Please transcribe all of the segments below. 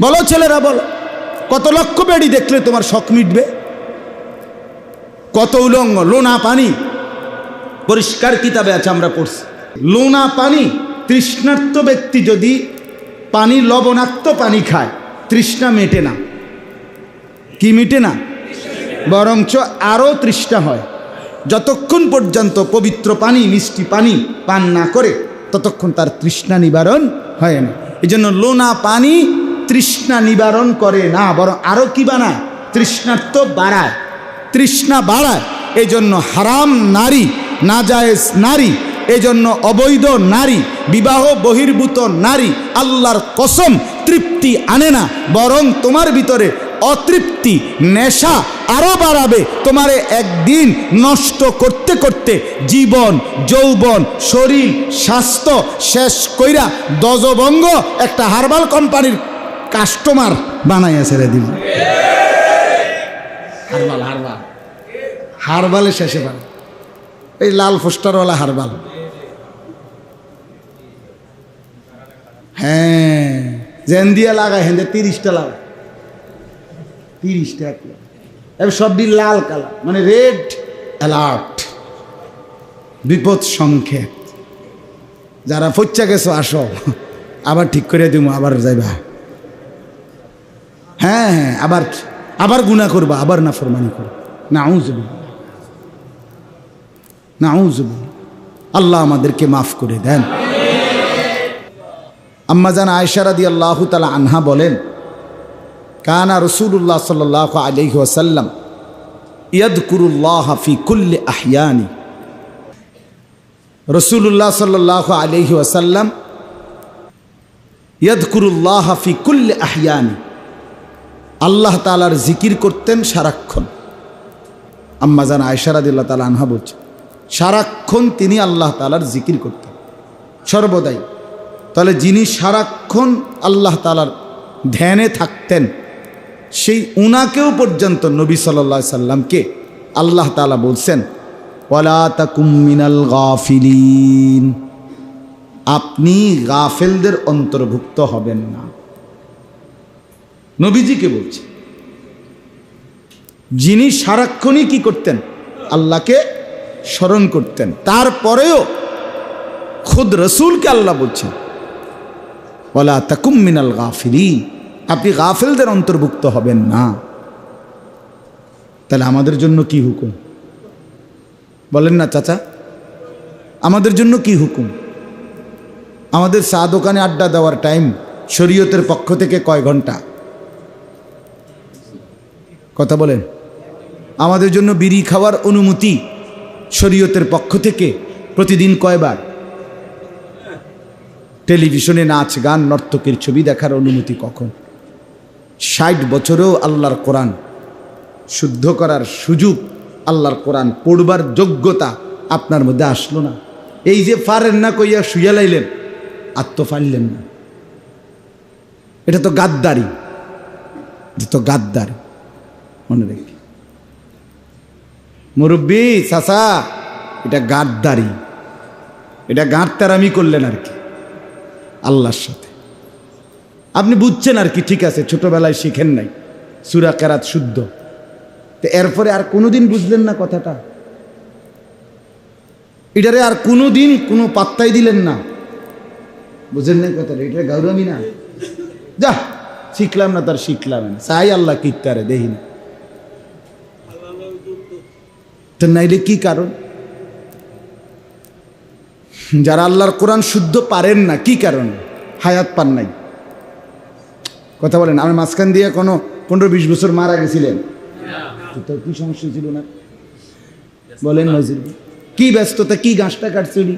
বলো ছেলেরা, বলো। কত লক্ষ বেড়ি দেখলে তোমার শখ মিটবে? কত উলঙ্গ, লোনা পানি। পরিষ্কার কিতাবে আছে, আমরা পড়ছি। লোনা পানি, তৃষ্ণার্ত ব্যক্তি যদি পানি, লবণাক্ত পানি খায়, তৃষ্ণা মেটে না। কি মিটে না? বরঞ্চ আরও তৃষ্ণা হয়। যতক্ষণ পর্যন্ত পবিত্র পানি, মিষ্টি পানি পান না করে, ততক্ষণ তার তৃষ্ণা নিবারণ হয় না। এই জন্য লোনা পানি তৃষ্ণা নিবারণ করে না, বরং আরও কি বানায়? তৃষ্ণার্থ বাড়ায়। তৃষ্ণা বাড়ায় এই জন্য হারাম নারী না নাজায়েজ নারী, এজন্য অবৈধ নারী, বিবাহ বহির্ভূত নারী, আল্লাহর কসম তৃপ্তি আনে না, বরং তোমার ভিতরে অতৃপ্তি, নেশা আরও বাড়াবে, তোমারে একদিন নষ্ট করতে করতে জীবন, যৌবন, শরীর, স্বাস্থ্য শেষ কইরা দজবঙ্গ একটা হার্বাল কোম্পানির কাস্টমার বানাইয়া ছেড়ে দিব। Herbal herbal. হারবালে শেষে পারে এই লাল পোস্টারওয়ালা হারবাল। হ্যাঁ জেন দিয়ে লাগায় হেন তিরিশটা লাগায় তিরিশটা এক এবার সবটি লাল কালার মানে রেড অ্যালার্ট। বিপদ সংকেত। যারা ফচ্চা গেছো আসো। আবার ঠিক করে দিব আবার যাইবা। হ্যাঁ হ্যাঁ আবার আবার গুণা করবা, আবার না ফরমানি করবা। না না আল্লাহ আমাদেরকে মাফ করে দেন। আম্মাজান আয়সারাদি আল্লাহ তালা আনহা বলেন, কানা রসুল্লাহ সাল আলহি ওসাল্লাম ইয়াদকুরুল্লাহ ফি কুল্লি আহিয়ানি। রসুল্লাহ সাল্লাহ আলহি ওসাল্লাম ইয়াদকুরুল্লাহ ফি কুল্লি আহিয়ানি। আল্লাহ তালার জিকির করতেন সারাক্ষণ। আম্মাজান আয়সারাদিল্লা তালা আনহা বলছে, সারাক্ষণ তিনি আল্লাহ তালার জিকির করতেন। সর্বদাই। তাহলে যিনি সারাক্ষণ আল্লাহ তালার ধ্যানে থাকতেন, সেই উনাকেও পর্যন্ত নবী সাল্লা সাল্লামকে আল্লাহ তালা বলছেন ওলা তাকুমিনাল গাফিলিন। আপনি গাফেলদের অন্তর্ভুক্ত হবেন না। নবীজিকে বলছে, যিনি সারাক্ষণই কি করতেন? আল্লাহকে স্মরণ করতেন। তারপরেও খুদ রসুলকে আল্লাহ বলছেন বলা তাকুম মিনাল গাফিলি আপনি গাফেলদের অন্তর্ভুক্ত হবেন না। তাহলে আমাদের জন্য কি হুকুম? বলেন না চাচা, আমাদের জন্য কি হুকুম? আমাদের চা দোকানে আড্ডা দেওয়ার টাইম শরীয়তের পক্ষ থেকে কয় ঘণ্টা? কথা বলেন। আমাদের জন্য বিড়ি খাওয়ার অনুমতি শরীয়তের পক্ষ থেকে প্রতিদিন কয়বার? টেলিভিশনে নাচ, গান, নর্তকের ছবি দেখার অনুমতি কখন? ষাট বছরেও আল্লাহর কোরআন শুদ্ধ করার সুযোগ আল্লাহর কোরআন পড়বার যোগ্যতা আপনার মধ্যে আসলো না। এই যে ফারেন না কইয়া শুয়ে লাইলেন পারলেন না। এটা তো গাদ্দারি। এটা তো গাদ্দারি। মনে রেখে। মুরব্বী চাষা এটা গাদ্দারি। এটা গাঁটতারামি করলেন আর কি, আল্লাহর সাথে। আপনি বুঝছেন আর কি, ঠিক আছে, ছোটবেলায় শিখেন নাই, সুরা কেরাত শুদ্ধ। তো এরপরে আর কোনোদিন বুঝলেন না কথাটা? এটারে আর কোনো দিন কোনো পাত্তাই দিলেন না। বুঝেন নাই কথাটা এটা গৌরবী না। যা, শিখলাম না তার, শিখলাম না। চাই আল্লাহ কিত্তারে দেখি না। তো নাইলে কি কারণ? যারা আল্লাহর কোরআন শুদ্ধ পারেন না, কি কারণ? হায়াত পান নাই। কথা বলেন, আমার মাঝখান দিয়ে কোনো পনেরো বিশ বছর মারা গেছিলেন। তো কি সমস্যা ছিল না? বলেন নজির কি ব্যস্ততা, কি গাছটা কাটছিলি?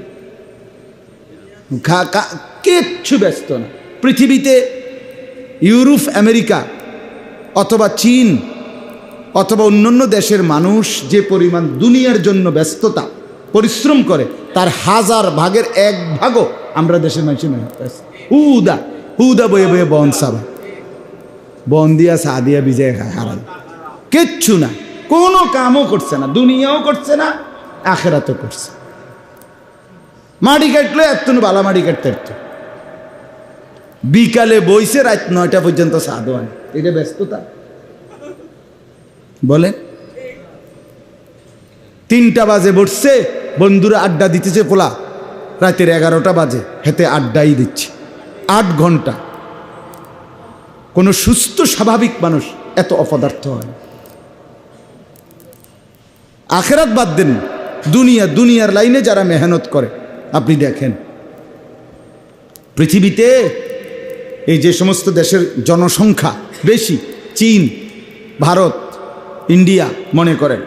কিচ্ছু ব্যস্ত না। পৃথিবীতে ইউরোপ, আমেরিকা অথবা চীন অথবা অন্যান্য দেশের মানুষ যে পরিমাণ দুনিয়ার জন্য ব্যস্ততা, পরিশ্রম করে, তার হাজার ভাগের এক ভাগও আমরা দেশের মানুষের হুদা হুদা বয়ে বয়ে বন সাবা। বন দিয়া সা দিয়া বিজয় হারাল কিচ্ছু না, কোনো কামও করছে না, দুনিয়াও করছে না, আখেরাতও করছে। মাটি কাটলে এত বালা মাটি কাটতে বিকালে বইছে, রাত নয়টা পর্যন্ত সাদওয়ান এটা ব্যস্ততা। বলে তিনটা বাজে বসছে, বন্ধুরা আড্ডা দিতেছে পোলা। রাতের এগারোটা বাজে হেতে আড্ডাই দিচ্ছে। আট ঘণ্টা। কোনো সুস্থ, স্বাভাবিক মানুষ এত অপদার্থ হয় আখেরাত বাদ দেন। দুনিয়া, দুনিয়ার লাইনে যারা মেহনত করে, আপনি দেখেন। পৃথিবীতে এই যে সমস্ত দেশের জনসংখ্যা বেশি, চীন, ভারত ইন্ডিয়া মনে করেন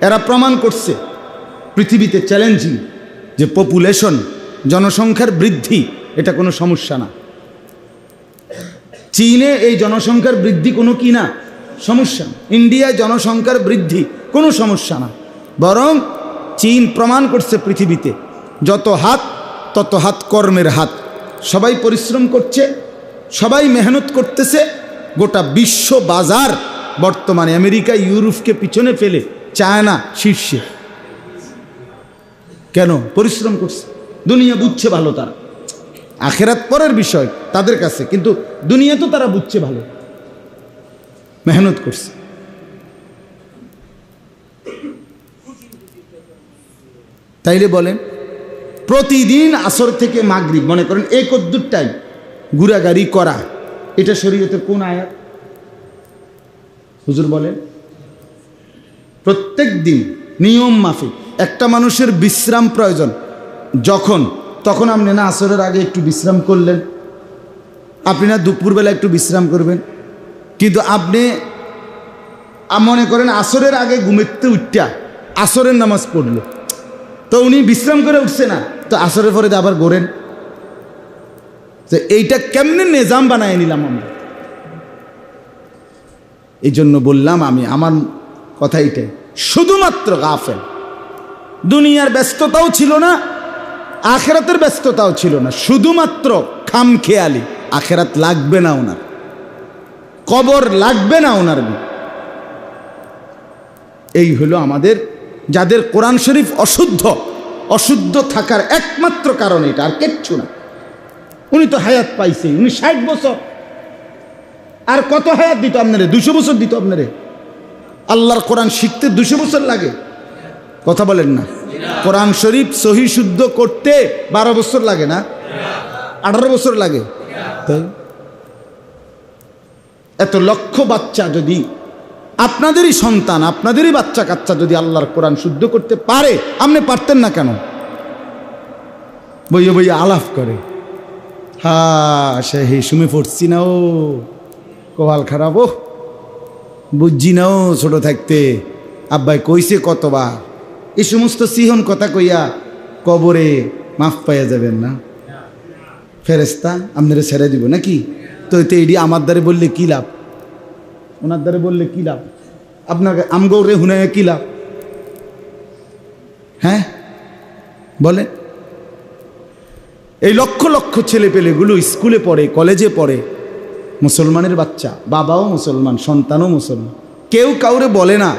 এরা প্রমাণ করছে পৃথিবীতে চ্যালেঞ্জিং যে পপুলেশন জনসংখ্যার বৃদ্ধি, এটা কোনো সমস্যা না। চীনে এই জনসংখ্যার বৃদ্ধি কোনো কি না? সমস্যা। ইন্ডিয়ায় জনসংখ্যার বৃদ্ধি কোনো সমস্যা না। বরং চীন প্রমাণ করছে পৃথিবীতে, যত হাত, তত হাত কর্মের হাত। সবাই পরিশ্রম করছে, সবাই মেহনত করতেছে, গোটা বিশ্ব বাজার বর্তমানে আমেরিকা, ইউরোপকে পিছনে ফেলে চায়না শীর্ষে। কেন? পরিশ্রম করছে। দুনিয়া বুঝছে ভালো তারা। আখেরাত পরের বিষয় তাদের কাছে, কিন্তু দুনিয়া তো তারা বুঝছে ভালো। মেহনত করছে। তাইলে বলেন, প্রতিদিন আসর থেকে মাগরিব, মনে করেন এক অদ্দুর টাইম ঘুরাগাড়ি করা, এটা শরীয়তের কোন আয়াত? হুজুর বলেন, প্রত্যেক দিন নিয়ম মাফিক, একটা মানুষের বিশ্রাম প্রয়োজন। যখন? তখন আপনি না আসরের আগে একটু বিশ্রাম করলেন। আপনি না দুপুরবেলা একটু বিশ্রাম করবেন। কিন্তু আপনি মনে করেন আসরের আগে ঘুমেতে উঠটা আসরের নামাজ পড়ল। তো উনি বিশ্রাম করে উঠছে না। তো আসরের পরে আবার গড়েন তো এইটা কেমনে নিজাম বানায় নিলাম আমরা? এই জন্য বললাম আমি আমার কথা এইটাই শুধুমাত্র গাফেল। দুনিয়ার ব্যস্ততাও ছিল না, আখেরাতের ব্যস্ততাও ছিল না। শুধুমাত্র খাম খেয়ালি আখেরাত লাগবে না ওনার। কবর লাগবে না ওনার এই হলো আমাদের, যাদের কোরআন শরীফ অশুদ্ধ অশুদ্ধ থাকার একমাত্র কারণ এটা, আর কিচ্ছু না। উনি তো হায়াত পাইছে উনি ষাট বছর আর কত হায়াত দিত আপনারে? দুশো বছর দিত আপনারে? আল্লাহর কোরআন শিখতে দুশো বছর লাগে। কথা বলেন না। কোরআন শরীফ সহি শুদ্ধ করতে বারো বছর লাগে না? আঠারো বছর লাগে। এত লক্ষ বাচ্চা যদি আপনাদেরই সন্তান, আপনাদেরই বাচ্চা কাচ্চা যদি আল্লাহর কোরআন শুদ্ধ করতে পারে, আপনি পারতেন না কেন? বইয়ে বইয়ে আলাপ করে। হা, সে হে শুমে পড়ছি না ও। কপাল খারাপ ও বুঝছি না ও ছোট থাকতে। আব্বাই কইছে কতবার এই সমস্ত সিহন কথা কইয়া কবরে মাফ পাইয়া যাবেন না। ফেরেস্তা আপনারা ছেড়ে দিব নাকি? তো এতে এডি আমার দ্বারে বললে কী লাভ? ওনার দ্বারে বললে কী লাভ? আপনাকে আমগৌরে হুনায় কী লাভ? হ্যাঁ? বলে এই লক্ষ লক্ষ ছেলে পেলেগুলো স্কুলে পড়ে, কলেজে পড়ে মুসলমানের বাচ্চা, বাবাও মুসলমান, সন্তানও মুসলমান। কেউ কাউরে বলে না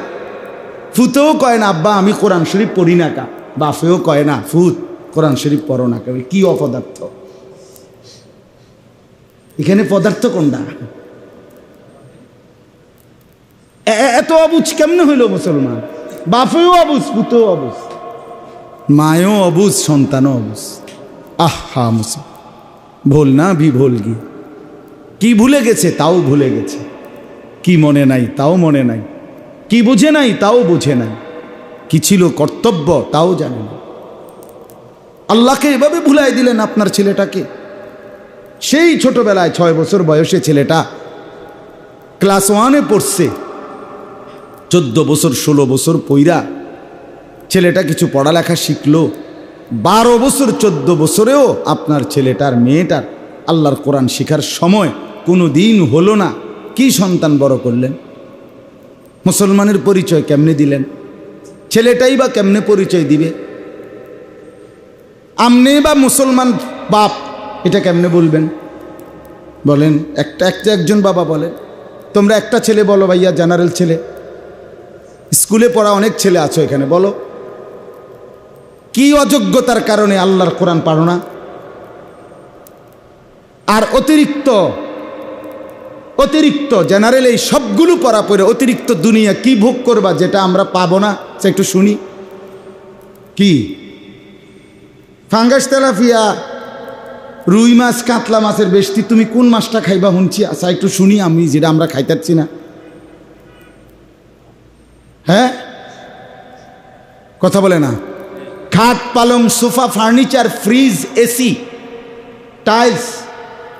ফুতেও কয় না, আব্বা, আমি কোরআন শরীফ পড়ি না কা। বাফেও কয় না ফুত কোরআন শরীফ পড়ো না কেউ কি অপদার্থ? এখানে পদার্থ কোনটা? এত অবুজ কেমনে হইল মুসলমান? বাপেও অবুজ পুতেও অবুজ, মায়ও অবুজ, সন্তানও অবুজ। আহা মুসল ভোল না ভি ভোল কি? কি ভুলে গেছে তাও ভুলে গেছে। কি মনে নাই তাও মনে নাই। কি বুঝে নাই তাও বুঝে নাই। কি ছিল কর্তব্য তাও জানে না। আল্লাহকে এভাবে ভুলাই দিলেন আপনার ছেলেটাকে। সেই ছোটবেলায় ছয় বছর বয়সে ছেলেটা ক্লাস ওয়ানে পড়ছে। চোদ্দ বছর, ষোলো বছর পইরা ছেলেটা কিছু পড়ালেখা শিখলো। বারো বছর, চোদ্দ বছরেও আপনার ছেলেটার মেয়েটার আল্লাহর কোরআন শেখার সময় কোনো দিন হলো না। কি সন্তান বড় করলেন? মুসলমানের পরিচয় কেমনে দিলেন? ছেলেটাই বা কেমনে পরিচয় দিবে? আমনে বা মুসলমান বাপ, এটা কেমনে বলবেন? বলেন, একটা একটা একজন বাবা বলেন, তোমরা একটা ছেলে বলো ভাইয়া, জেনারেল ছেলে। স্কুলে পড়া অনেক ছেলে আছো এখানে, বলো। কি অযোগ্যতার কারণে আল্লাহর কোরআন পারো না? আর অতিরিক্ত অতিরিক্ত জেনারেল এই সবগুলো পড়া পরে অতিরিক্ত দুনিয়া কি ভোগ করবা যেটা আমরা পাবো না? সে একটু শুনি। কি? ফাঙ্গাস তেলাফিয়া, রুই মাছ, কাতলা মাছের বেশি তুমি কোন মাছটা খাইবা শুনছি আচ্ছা একটু শুনি আমি, যেটা আমরা খাইতারছি না। হ্যাঁ? কথা বলে না। খাট, পালং, sofa, furniture, fridge, AC, tiles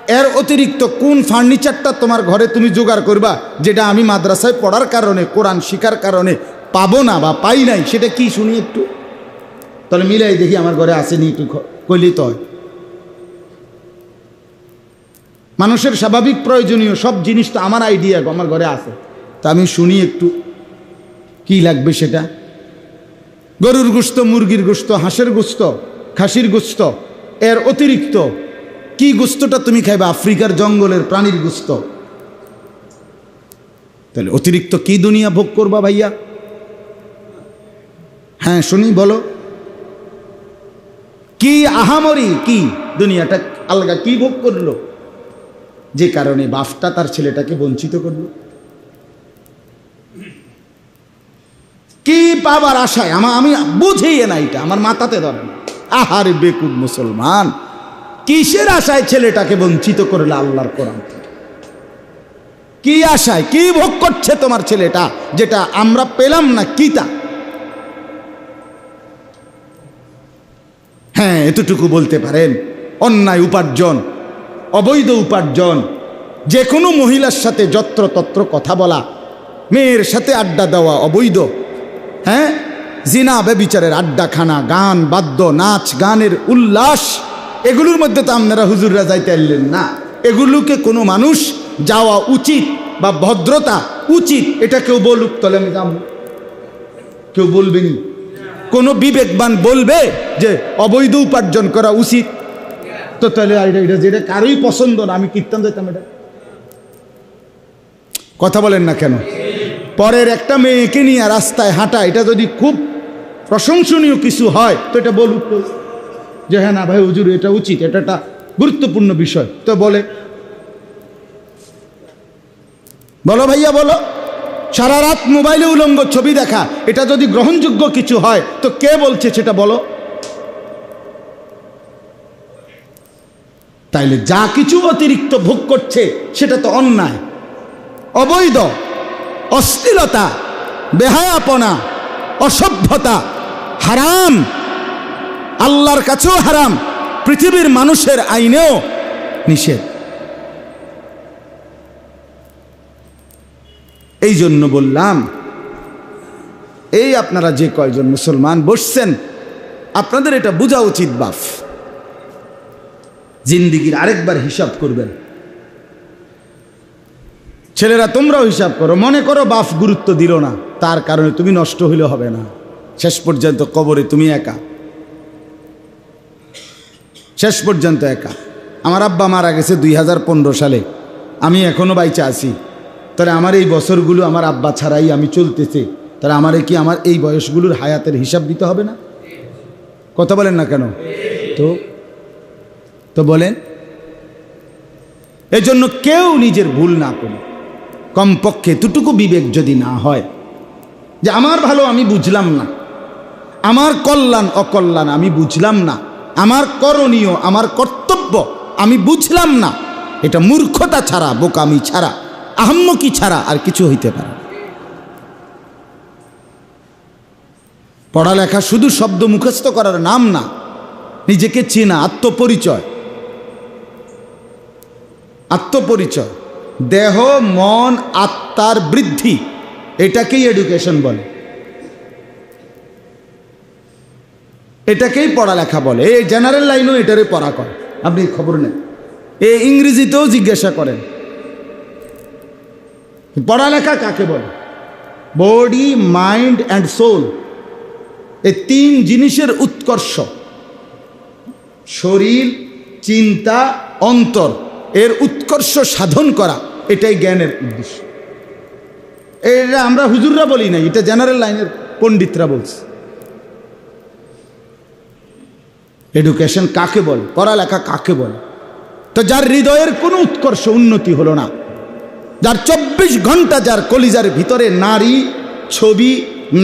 এর অতিরিক্ত কোন ফার্নিচারটা তোমার ঘরে তুমি জোগাড় করবা, যেটা আমি মাদ্রাসায় পড়ার কারণে, কোরআন শিকার কারণে পাবো না বা পাই নাই, সেটা কি শুনি একটু? তাহলে মিলাই দেখি, আমার ঘরে আসেনি একটু কইলেই তো মানুষের স্বাভাবিক প্রয়োজনীয় সব জিনিস তো আমার আইডিয়া আমার ঘরে আছে। তা আমি শুনি একটু, কি লাগবে সেটা? গরুর গোস্ত, মুরগির গোস্ত, হাঁসের গোস্ত, খাসির গোস্ত, এর অতিরিক্ত কি গোস্তটা তুমি খাইবে? আফ্রিকার জঙ্গলের প্রাণীর গুস্ত। তাহলে অতিরিক্ত কি দুনিয়া ভোগ করবা ভাইয়া? হ্যাঁ শুনি, বলো। কি আহামরি? কি? দুনিয়াটা আলগা কি ভোগ করল? যে কারণে বাপটা তার ছেলেটাকে বঞ্চিত করল। কি পাবার আশায়? আমার আমি বুঝেই না এটা, আমার মাথাতে ধরে না। আহারে বেকুব মুসলমান। কিসের আশায় ছেলেটাকে বঞ্চিত করলে আল্লাহর কোরআন? কি আশায়, কি ভোগ করছে তোমার ছেলেটা, যেটা আমরা পেলাম না, কি তা? হ্যাঁ এতটুকু বলতে পারেন। অন্যায় উপার্জন, অবৈধ উপার্জন যে কোনো মহিলার সাথে যত্রতত্র কথা বলা, মেয়ের সাথে আড্ডা দেওয়া অবৈধ হ্যাঁ? জিনা বেবিচারের আড্ডাখানা, গান, বাদ্য, নাচ, গানের উল্লাস এগুলোর মধ্যে তো আপনারা হুজুররা যাইতে পারলেন না। এগুলোকে কোনো মানুষ যাওয়া উচিত বা ভদ্রতা উচিত, এটা কেউ বলুক, তাহলে আমি যাব। কেউ বলবেনি কোনো বিবেকবান বলবে যে অবৈধ উপার্জন করা উচিত। তো তাহলে এটা যেটা কারোই পছন্দ না, আমি কীর্তন যেতাম এটা। কথা বলেন না কেন? পরের একটা মেয়েকে নিয়ে রাস্তায় হাঁটা, এটা যদি খুব প্রশংসনীয় কিছু হয়, তো এটা বলুক। যে হ্যাঁ না ভাই, হুজুর, এটা উচিত, এটা একটা গুরুত্বপূর্ণ বিষয়। তো বলে, বলো ভাইয়া, বলো। সারা রাত মোবাইলে উলঙ্গ ছবি দেখা, এটা যদি গ্রহণযোগ্য কিছু হয়, তো কে বলছে সেটা বলো। তাইলে যা কিছু অতিরিক্ত ভোগ করছে, সেটা তো অন্যায়। অবৈধ, অশ্লীলতা, বেহায়াপনা, অসভ্যতা, হারাম আল্লাহর কাছেও হারাম, পৃথিবীর মানুষের আইনেও নিষেধ। এই জন্য বললাম, এই আপনারা যে কয়জন মুসলমান বসছেন, আপনাদের এটা বোঝা উচিত বাফ। জিন্দিগির আরেকবার হিসাব করবেন। ছেলেরা তোমরাও হিসাব করো, মনে করো বাফ গুরুত্ব দিল না, তার কারণে তুমি নষ্ট হইলে হবে না। শেষ পর্যন্ত কবরে তুমি একা। শেষ পর্যন্ত একা। আমার আব্বা মারা গেছে দুই হাজার পনেরো সালে। আমি এখনও বাইচে আছি। তাহলে আমার এই বছরগুলো আমার আব্বা ছাড়াই আমি চলতেছে। তাহলে আমারে কি আমার এই বয়সগুলোর হায়াতের হিসাব দিতে হবে না? কথা বলেন না কেন? তো তো বলেন, এজন্য কেউ নিজের ভুল না করে। কমপক্ষে এতটুকু বিবেক যদি না হয়, যে আমার ভালো আমি বুঝলাম না। আমার কল্যাণ, অকল্যাণ আমি বুঝলাম না। আমার করণীয়, আমার কর্তব্য, আমি বুঝলাম না। এটা মূর্খতা ছাড়া, বোকামি ছাড়া, আহম্মকি ছাড়া আর কিছু হইতে পারে। পড়ালেখা শুধু শব্দ মুখস্থ করার নাম না, নিজেকে চেনা, আত্মপরিচয়। আত্মপরিচয়, দেহ, মন, আত্মার বৃদ্ধি, এটাকেই এডুকেশন বলে। এটাকেই পড়ালেখা বলে। এই জেনারেল লাইনও এটারে পড়া করে। আপনি খবর নেন। এ ইংরেজিতেও জিজ্ঞাসা করেন। পড়ালেখা কাকে বলে? বডি মাইন্ড অ্যান্ড সোল এই তিন জিনিসের উৎকর্ষ। শরীর, চিন্তা, অন্তর। এর উৎকর্ষ সাধন করা, এটাই জ্ঞানের উদ্দেশ্য। এটা আমরা হুজুররা বলি না এটা জেনারেল লাইনের পণ্ডিতরা বলছে। এডুকেশন কাকে বলে? পড়ালেখা কাকে বলে? তো যার হৃদয়ের কোনো উৎকর্ষ উন্নতি হলো না, যার চব্বিশ ঘণ্টা যার কলিজার ভিতরে নারী, ছবি,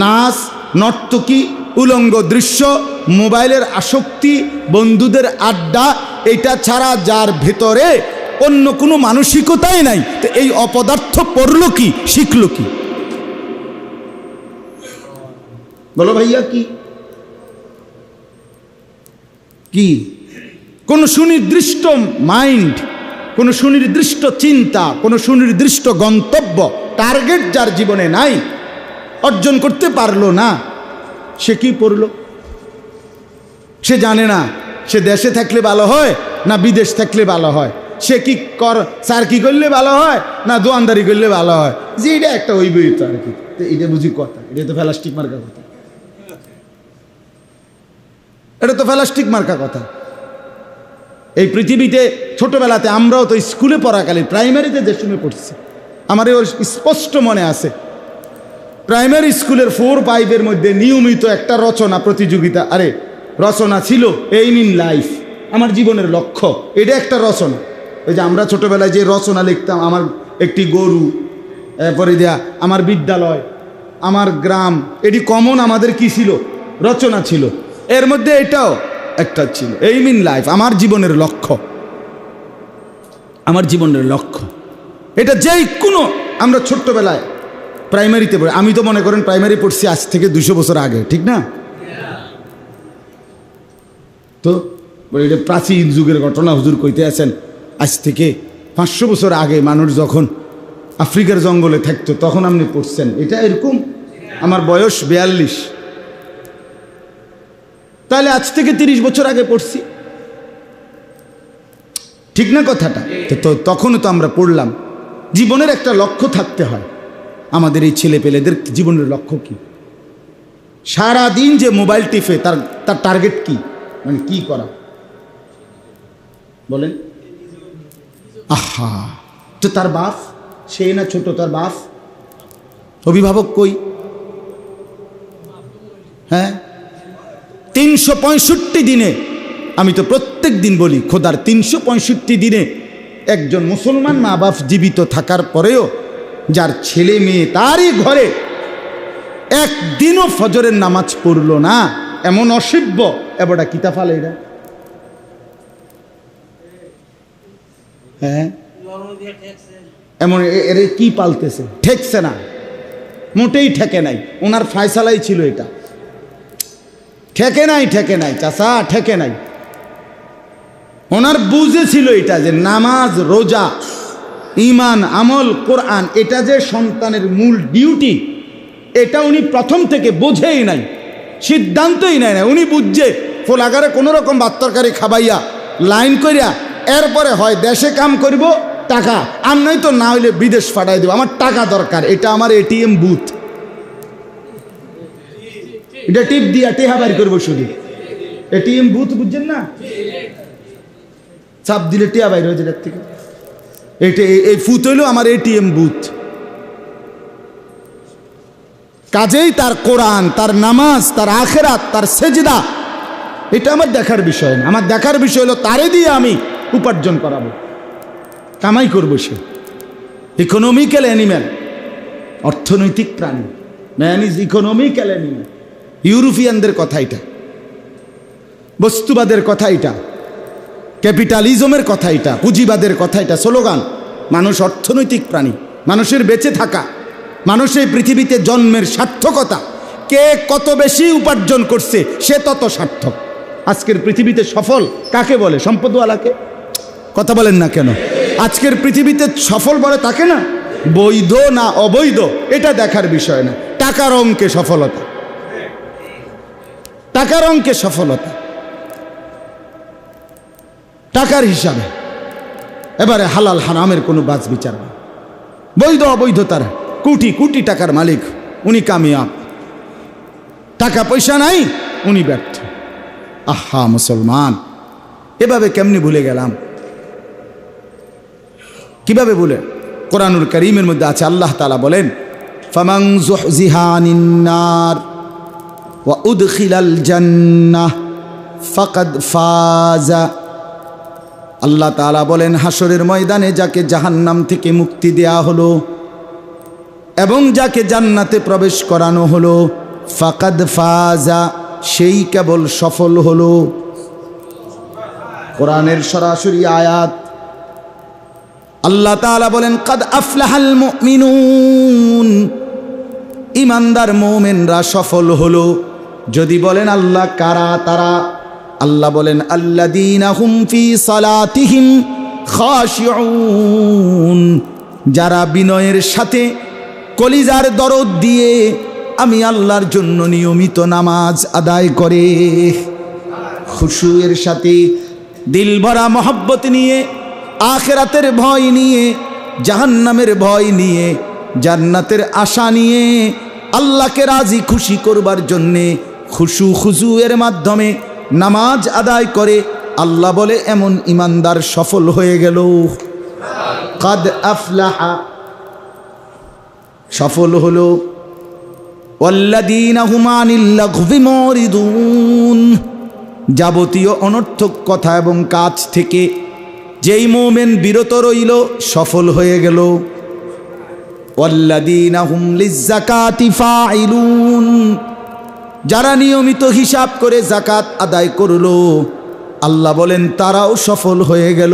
নাচ, নর্তকী, উলঙ্গ দৃশ্য, মোবাইলের আসক্তি, বন্ধুদের আড্ডা, এটা ছাড়া যার ভেতরে অন্য কোনো মানসিকতাই নাই, তো এই অপদার্থ পড়ল কি, শিখল কি? বলো ভাইয়া কি? কি? কোনো সুনির্দিষ্ট মাইন্ড, কোনো সুনির্দিষ্ট চিন্তা, কোনো সুনির্দিষ্ট গন্তব্য, টার্গেট যার জীবনে নাই, অর্জন করতে পারল না, সে কি পড়ল? সে জানে না, সে দেশে থাকলে ভালো হয় না বিদেশ থাকলে ভালো হয়? সে কি কর, স্যার কি করলে ভালো হয় না দোয়ানদারি করলে ভালো হয়? যে এটা একটা ওই বই তো আর কি। এটা বুঝি কথা, এটা তো ফেলাস্টিক মার্কা কথা। এটা তো ফেলাস্টিক মার্কা কথা। এই পৃথিবীতে ছোটবেলাতে আমরাও তো স্কুলে পড়াকালীন প্রাইমারিতে যে সময় পড়ছি, আমার এ স্পষ্ট মনে আছে। প্রাইমারি স্কুলের ফোর ফাইভের মধ্যে নিয়মিত একটা রচনা প্রতিযোগিতা, আরে, রচনা ছিল এইম ইন লাইফ আমার জীবনের লক্ষ্য। এটা একটা রচনা। ওই যে আমরা ছোটবেলায় যে রচনা লিখতাম, আমার একটি গরু, এরপরে দেয়া, আমার বিদ্যালয়, আমার গ্রাম, এটি কমন আমাদের কি ছিল? রচনা ছিল। এর মধ্যে এটাও একটা ছিল। এই মিন লাইফ আমার জীবনের লক্ষ্য। আমার জীবনের লক্ষ্য। এটা যেই কোনো, আমরা ছোট্টবেলায় প্রাইমারিতে পড়ি। আমি তো মনে করেন প্রাইমারি পড়ছি আজ থেকে দুশো বছর আগে, ঠিক না? তো এটা প্রাচীন যুগের ঘটনা, হুজুর কইতে আছেন, আজ থেকে পাঁচশো বছর আগে মানুষ যখন আফ্রিকার জঙ্গলে থাকতো, তখন আপনি পড়ছেন। এটা এরকম? আমার বয়স বিয়াল্লিশ। তাহলে আজ থেকে তিরিশ বছর আগে পড়ছি। ঠিক না কথাটা? তো তখনও তো আমরা পড়লাম। জীবনের একটা লক্ষ্য থাকতে হয়। আমাদের এই ছেলে পেলেদের জীবনের লক্ষ্য কি? সারা দিন যে মোবাইল টিপে তার তার টার্গেট কি? মানে কি করা? বলেন। আহা! তো তার বাপ? সে না ছোট তার বাপ? অভিভাবক কই? হ্যাঁ? তিনশো পঁয়ষট্টি দিনে, আমি তো প্রত্যেক দিন বলি, খোদার তিনশো পঁয়ষট্টি দিনে একজন মুসলমান মা বাপ জীবিত থাকার পরেও যার ছেলে মেয়ে তারই ঘরে একদিনও ফজরের নামাজ পড়ল না, এমন অসভ্য। এবারটা কিতা ফালে এরা হ্যাঁ? এমন এর কি পালতেছে? ঠেকছে না। মোটেই ঠেকে নাই। ওনার ফায়সালাই ছিল এটা। ঠেকে নাই ঠেকে নাই চাষা ঠেকে নাই। ওনার বুঝেছিল এটা যে নামাজ, রোজা ইমান আমল, কোরআন, এটা যে সন্তানের মূল ডিউটি, এটা উনি প্রথম থেকে বোঝেই নাই, সিদ্ধান্তই নেয় না উনি বুঝছে, ফোলাগারে কোনো রকম বাত্তরকারি খাবাইয়া, লাইন করিয়া, এরপরে হয় দেশে কাম করব, টাকা। আর নয় তো না হইলে বিদেশ পাঠাই দেবো। আমার টাকা দরকার, এটা আমার এটিএম বুথ। এটা টিপ দিয়া টেহা বাড়ি করব শুধু। এটিএম বুথ বুঝছেন না? চাপ দিলে টিয়া বাইর হয়ে যায় থেকে। এটা এই ফুত হইল আমার এটিএম বুথ কাজেই তার কোরআন, তার নামাজ, তার আখেরাত, তার সেজদা, এটা আমার দেখার বিষয় না। আমার দেখার বিষয় হলো তারে দিয়ে আমি উপার্জন করাবো। কামাই করব সে। ইকোনমিক্যাল অ্যানিম্যাল অর্থনৈতিক প্রাণী। ম্যান ইজ ইকোনমিক্যাল অ্যানিম্যাল ইউরোপিয়ানদের কথা এটা, বস্তুবাদের কথা এটা, ক্যাপিটালিজমের কথা এটা, পুঁজিবাদের কথা এটা, স্লোগান, মানুষ অর্থনৈতিক প্রাণী, মানুষের বেঁচে থাকা মানুষের পৃথিবীতে জন্মের সার্থকতা, কে কত বেশি উপার্জন করছে সে তত সার্থক। আজকের পৃথিবীতে সফল কাকে বলে? সম্পদওয়ালাকে? কথা বলেন না কেন? আজকের পৃথিবীতে সফল বলে তাকে না? বৈধ না অবৈধ, এটা দেখার বিষয় না। টাকার অঙ্কে সফলতা। টাকার অঙ্কে সফলতা। টাকার হিসাবে। এবারে হালাল হারামের কোনো বাজ বিচার নেই। বৈধ অবৈধতার কোটি কোটি টাকার মালিক, উনি কামিয়াব। টাকা পয়সা নাই, উনি ব্যর্থ। আহা, মুসলমান, এভাবে কেমনি ভুলে গেলাম? কীভাবে বলে কোরআনুল করিমের মধ্যে আছে, আল্লাহ তালা বলেন ফামাং জিহানিন্নার ওয়া জান্নাহ ফাকাদ ফাজা। আল্লাহ তাআলা বলেন হাসরের ময়দানে যাকে জাহান্নাম থেকে মুক্তি দেয়া হলো এবং যাকে জান্নাতে প্রবেশ করানো হলো, ফাকাদ ফাজা, সেই কেবল সফল হলো। কোরআনের সরাসরি আয়াত। আল্লাহ তাআলা বলেন, কাদ আফলাহাল মিনুন ইমানদার মোমেনরা সফল হলো। যদি বলেন আল্লাহ কারা তারা? আল্লাহ বলেন আল্লাদিনা হুম ফি সালাতিহিম খাশিউন। যারা বিনয়ের সাথে কলিজার দরদ দিয়ে আমি আল্লাহর জন্য নিয়মিত নামাজ আদায় করে, খুশুয়ের সাথে দিল ভরা মহব্বত নিয়ে, আখেরাতের ভয় নিয়ে, জাহান্নামের ভয় নিয়ে, জান্নাতের আশা নিয়ে, আল্লাহকে রাজি খুশি করবার জন্যে খুশু এর মাধ্যমে নামাজ আদায় করে, আল্লাহ বলে, এমন ইমানদার সফল হয়ে গেল। কাদ আফলাহা, সফল হলো। যাবতীয় অনর্থক কথা এবং কাজ থেকে যেই মোমেন বিরত রইল, সফল হয়ে গেল। ফাইলুন যারা নিয়মিত হিসাব করে জাকাত আদায় করল, আল্লাহ বলেন, তারাও সফল হয়ে গেল।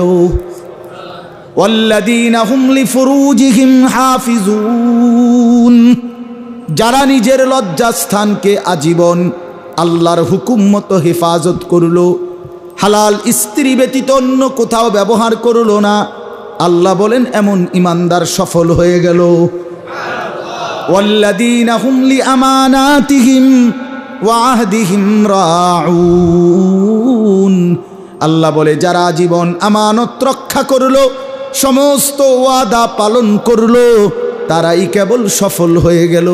যারা নিজের লজ্জাস্থানকে আজীবন আল্লাহর হুকুম মতো হেফাজত করল, হালাল স্ত্রী ব্যতীত অন্য কোথাও ব্যবহার করল না, আল্লাহ বলেন, এমন ইমানদার সফল হয়ে গেল। ওয়াল্লাযীনা হুম লিআমানাতিহিম ওয়াহদিহিম আল্লাহ বলে, যারা জীবন আমানত রক্ষা করল, সমস্ত ওয়াদা পালন করল, তারাই কেবল সফল হয়ে গেল।